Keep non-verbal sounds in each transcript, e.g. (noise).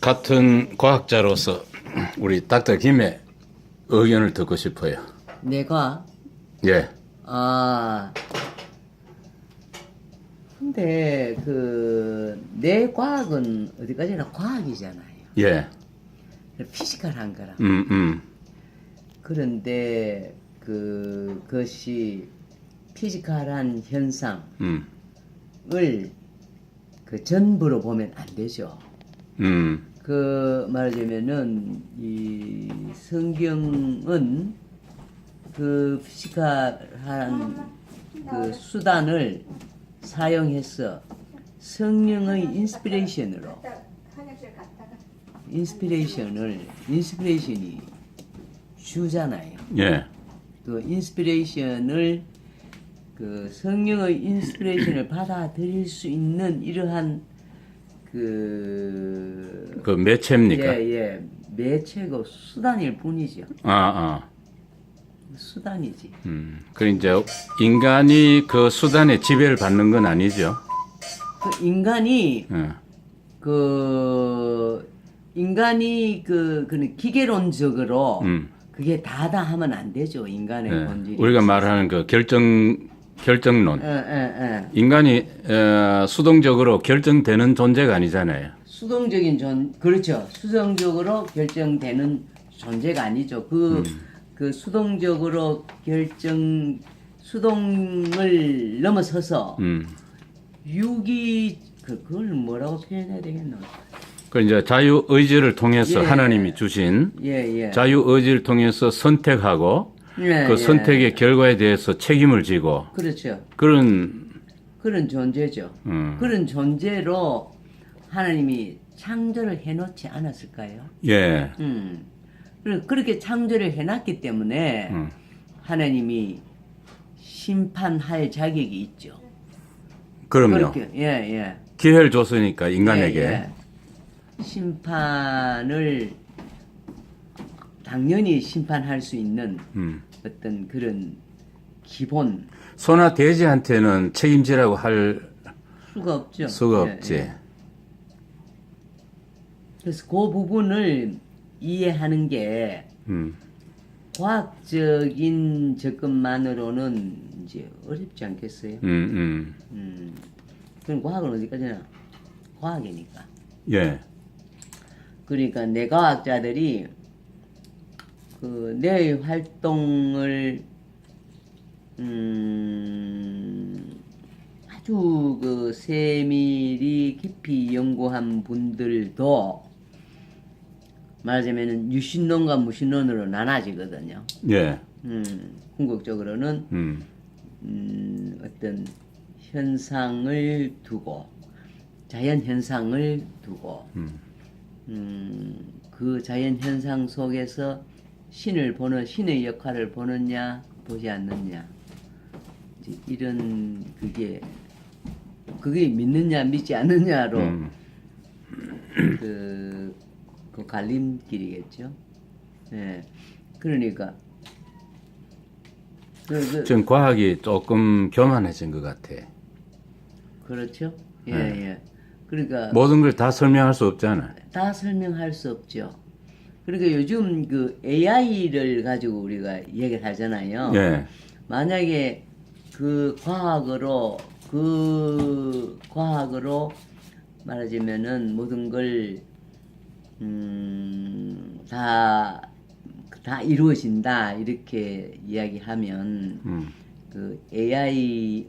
같은 과학자로서 우리 닥터 김의 의견을 듣고 싶어요. 내가 예, 아 근데 그 내 과학은 어디까지나 과학이잖아요. 예, 피지컬한 거라. 음, 음, 그런데 그 그것이 피지컬한 현상을 음, 그 전부로 보면 안 되죠. 음, 그 말하자면은 이 성경은 그 피지컬한 그 수단을 사용해서 성령의 인스피레이션으로 인스피레이션을 인스피레이션이 주잖아요. 예, 그 인스피레이션을 그 성령의 인스피레이션을 받아들일 수 있는 이러한 그 그 매체입니까? 예, 예. 매체고 수단일 뿐이죠. 아, 아, 수단이지. 음. 그 이제 인간이 그 수단에 지배를 받는 건 아니죠. 그 인간이 예, 그 인간이 그 그는 기계론적으로 음. 그게 다다 하면 안 되죠. 인간의 예. 본질이. 우리가 말하는 그 결정 결정론. 예, 예, 예. 인간이 어, 수동적으로 결정되는 존재가 아니잖아요. 수동적인 존 그렇죠. 수동적으로 결정되는 존재가 아니죠. 그 그 수동적으로 결정 수동을 넘어서서 음. 유기 그 그걸 뭐라고 표현해야 되겠노? 그 이제 자유 의지를 통해서 예. 하나님이 주신 예, 예. 자유 의지를 통해서 선택하고 예, 그 예. 선택의 결과에 대해서 책임을 지고 그렇죠. 그런 그런 존재죠. 음. 그런 존재로 하나님이 창조를 해놓지 않았을까요? 예. 음. 그렇게 창조를 해놨기 때문에 음. 하나님이 심판할 자격이 있죠. 그럼요. 그렇게 예, 예. 기회를 줬으니까 인간에게 예, 예. 심판을 당연히 심판할 수 있는 음. 어떤 그런 기본 소나 돼지한테는 책임지라고 할 수가 없죠. 수가 예, 없지. 예. 그래서 그 부분을 이해하는 게 음. 과학적인 접근만으로는 이제 어렵지 않겠어요? 음, 음. 음. 그럼 과학은 어디까지나 과학이니까. 예. 그러니까 뇌과학자들이 그 뇌의 활동을 음 아주 그 세밀히 깊이 연구한 분들도 말하자면은 유신론과 무신론으로 나눠지거든요. 예. 음, 궁극적으로는 음. 음, 어떤 현상을 두고 자연 현상을 두고 음. 음, 그 자연 현상 속에서 신을 보는 신의 역할을 보느냐 보지 않느냐 이런 그게 그게 믿느냐 믿지 않느냐로 음. (clears throat) 그, 그 갈림길이겠죠. 예. 그러니까 그, 그, 지금 과학이 조금 교만해진 것 같아. 그렇죠. 예, 네. 예. 그러니까 모든 걸 다 설명할 수 없잖아. 다 설명할 수 없죠. 그러니까 요즘 그 AI를 가지고 우리가 얘기를 하잖아요. 예. 만약에 그 과학으로 그 과학으로 말하자면은 모든 걸 음, 다, 다 이루어진다 이렇게 이야기하면 음. 그 AI의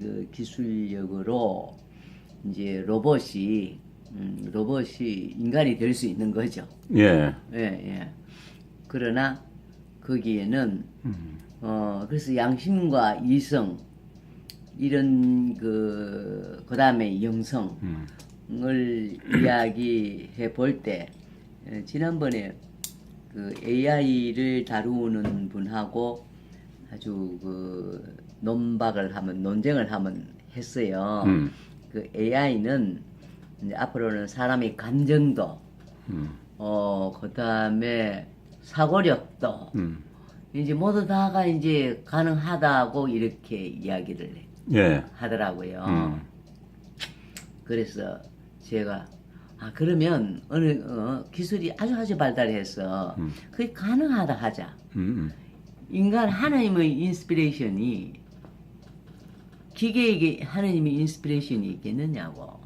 그 기술력으로 이제 로봇이 음, 로봇이 인간이 될 수 있는 거죠. 예. 예, 예. 그러나 거기에는 어 그래서 양심과 이성 이런 그 그다음에 영성을 이야기해 볼 때 지난번에 그 AI를 다루는 분하고 아주 그 논박을 하면 논쟁을 하면 했어요. 음. 그 AI는 이제 앞으로는 사람의 감정도 음. 어 그다음에 사고력도 음. 이제 모두 다가 이제 가능하다고 이렇게 이야기를 해- 예. 하더라고요. 음. 그래서 제가 아 그러면 어느 어, 기술이 아주 아주 발달해서 음. 그게 가능하다 하자. 음, 인간 하나님의 인스피레이션이 기계에게 하나님의 인스피레이션이 있겠느냐고.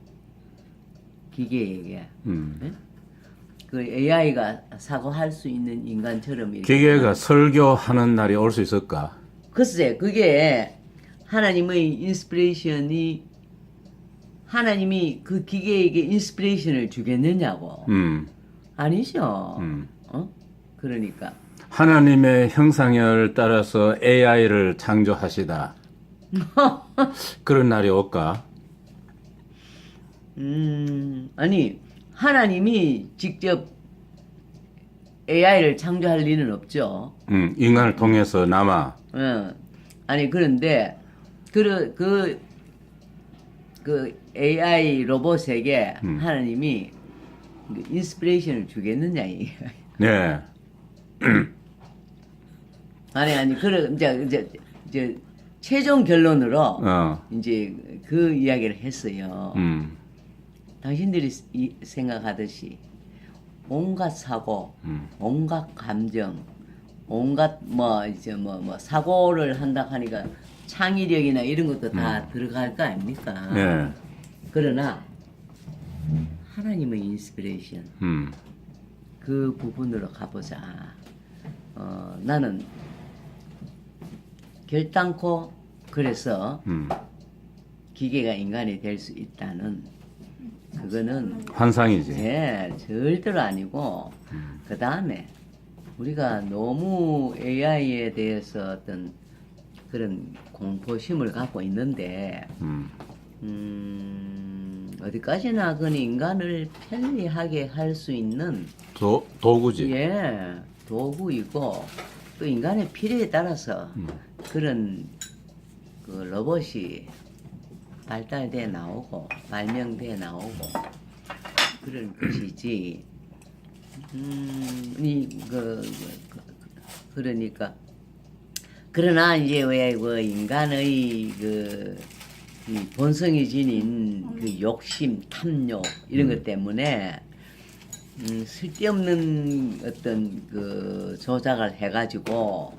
기계에게 음. 그 AI가 사고할 수 있는 인간처럼 기계가 설교하는 날이 올 수 있을까? 글쎄 그게 하나님의 인스피레이션이 하나님이 그 기계에게 인스피레이션을 주겠느냐고 음, 아니죠. 음. 어? 그러니까 하나님의 형상을 따라서 AI를 창조하시다. (laughs) 그런 날이 올까? 음 아니 하나님이 직접 AI를 창조할 리는 없죠. 음, 인간을 통해서 남아. 어. 아니 그런데 그, 그, 그 AI 로봇에게 음. 하나님이 그 인스피레이션을 주겠느냐 이게. (laughs) 네. 아니 아니 그래 이제 이제 이제 최종 결론으로 어, 이제 그 이야기를 했어요. 음, 당신들이 이- 생각하듯이 온갖 사고, 음. 온갖 감정, 온갖 뭐 이제 뭐 뭐 사고를 한다 하니까 창의력이나 이런 것도 다 들어갈 거 아닙니까? 음. 네. 그러나 하나님의 인스피레이션 음, 그 부분으로 가보자. 어, 나는 결단코 그래서 음. 기계가 인간이 될 수 있다는 그거는 환상이지. 예, 절대로 아니고 그 다음에 우리가 너무 AI에 대해서 어떤 그런 공포심을 갖고 있는데 음, 음, 어디까지나 그건 인간을 편리하게 할 수 있는 도, 도구지. 예 도구이고 또 인간의 필요에 따라서 음. 그런 그 로봇이 발달돼 나오고 발명돼 나오고 그런 것이지. 음, 이 그 그, 그 러니까 그러나 이제 왜 그 인간의 그이 본성이 지닌 그 욕심, 탐욕 이런 것 때문에 음, 쓸데없는 어떤 그 조작을 해가지고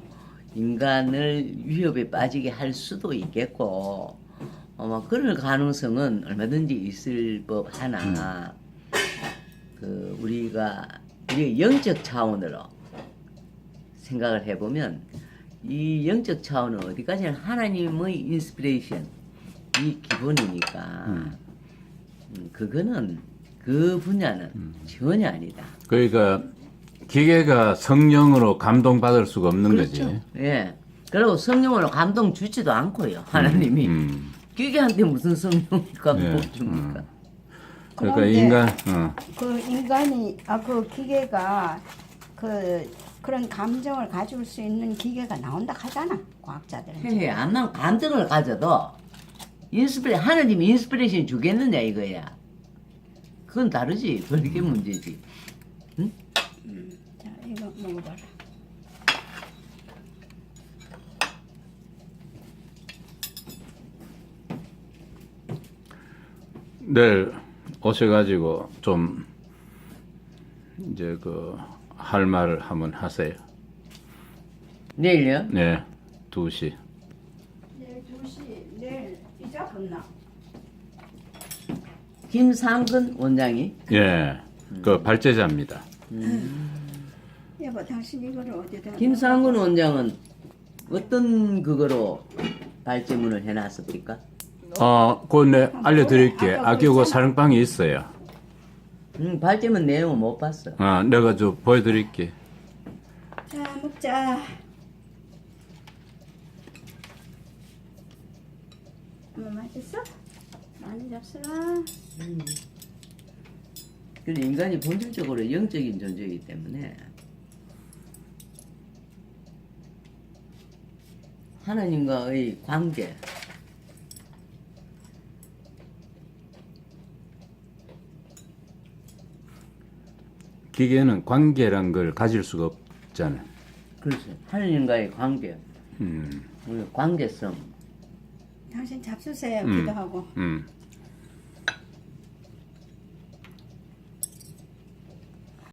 인간을 위협에 빠지게 할 수도 있겠고 아마 그럴 가능성은 얼마든지 있을 법하나 그 우리가 우리 영적 차원으로 생각을 해보면 이 영적 차원은 어디까지나 하나님의 인스피레이션 이 기본이니까 음, 그거는 그 분야는 전혀 아니다. 그러니까 기계가 성령으로 감동받을 수가 없는 그렇죠. 거지. 예. 그리고 성령으로 감동 주지도 않고요. 하나님이 음. 기계한테 무슨 감동 예, 줍니까? 그러니까 그런데 인간, 어, 그 인간이 아 그 기계가 그 그런 감정을 가질 수 있는 기계가 나온다 하잖아 과학자들은 헤헤, 암만 감정을 가져도 인스피레 하나님이 인스피레이션 주겠느냐 이거야. 그건 다르지. 그게 문제지. 자 이거 먹어봐라 내일 오셔가지고 좀 이제 그 할 말을 한번 하세요. 내일요? 네, 2시. 내일 2시 내일 이자 끝나 김상근 원장이 예, 그 발제자입니다. 여보 당신 이거를 어디다 김상근 원장은 어떤 그거로 발제문을 해놨습니까? 어, 그거 내 알려드릴게. 아끼고 사랑방이 있어요. 음, 발제문 내용은 못 봤어. 어, 내가 좀 보여드릴게. 자 먹자 뭐 맛있어? 많이 잡수라 근데 인간이 본질적으로 영적인 존재이기 때문에 하나님과의 관계 기계는 관계란 걸 가질 수가 없잖아. 그렇죠. 하나님과의 관계 음, 우리 관계성 당신 잡수세요 음. 기도하고 음.